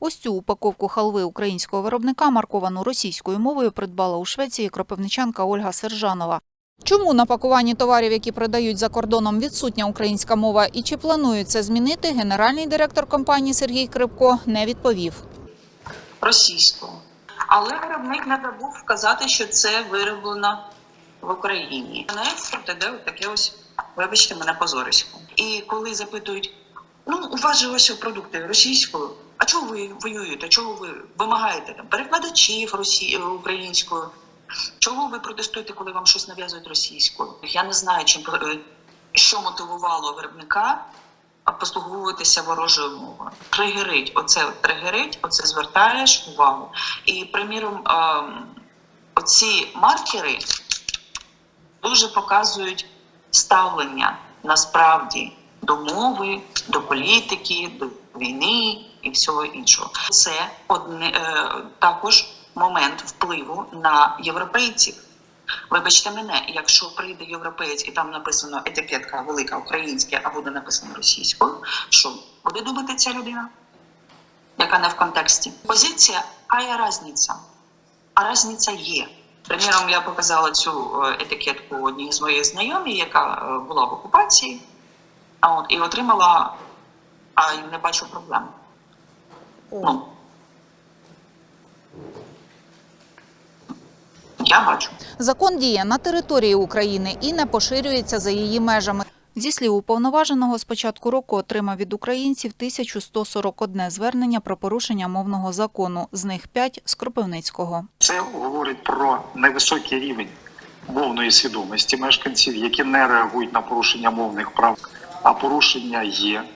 Ось цю упаковку халви українського виробника, марковану російською мовою, придбала у Швеції кропивничанка Ольга Сержанова. Чому на пакуванні товарів, які продають за кордоном, відсутня українська мова і чи планують це змінити, генеральний директор компанії Сергій Крипко не відповів. російською. Але виробник не забув вказати, що це вироблено в Україні. На експорт іде таке ось, вибачте мене, позорисько. І коли запитують, ну у вас же ось продукти російською, чого ви воюєте? Чого ви вимагаєте там перекладачів росі... українською? Чого ви протестуєте, коли вам щось нав'язують російською? Я не знаю, чим е, що мотивувало виробника послуговуватися ворожою мовою. Тригерить, оце тригерить, оце звертаєш увагу. І, приміром, ем, оці маркери дуже показують ставлення насправді до мови, до політики, до війни і всього іншого. Це одне е, також момент впливу на європейців. Вибачте мене, якщо прийде європеєць і там написано етикетка велика українська, а буде написано російською, що буде думати ця людина, яка не в контексті? Позиція, а є різниця. А різниця є. Приміром, я показала цю е, етикетку одній з моїх знайомих, яка е, була в окупації, а от, і отримала, а й не бачу проблем. Ну, я бачу. Закон діє на території України і не поширюється за її межами. Зі слів уповноваженого, з початку року отримав від українців 1141 звернення про порушення мовного закону, з них 5 – з Кропивницького. Це говорить про невисокий рівень мовної свідомості мешканців, які не реагують на порушення мовних прав, а порушення є.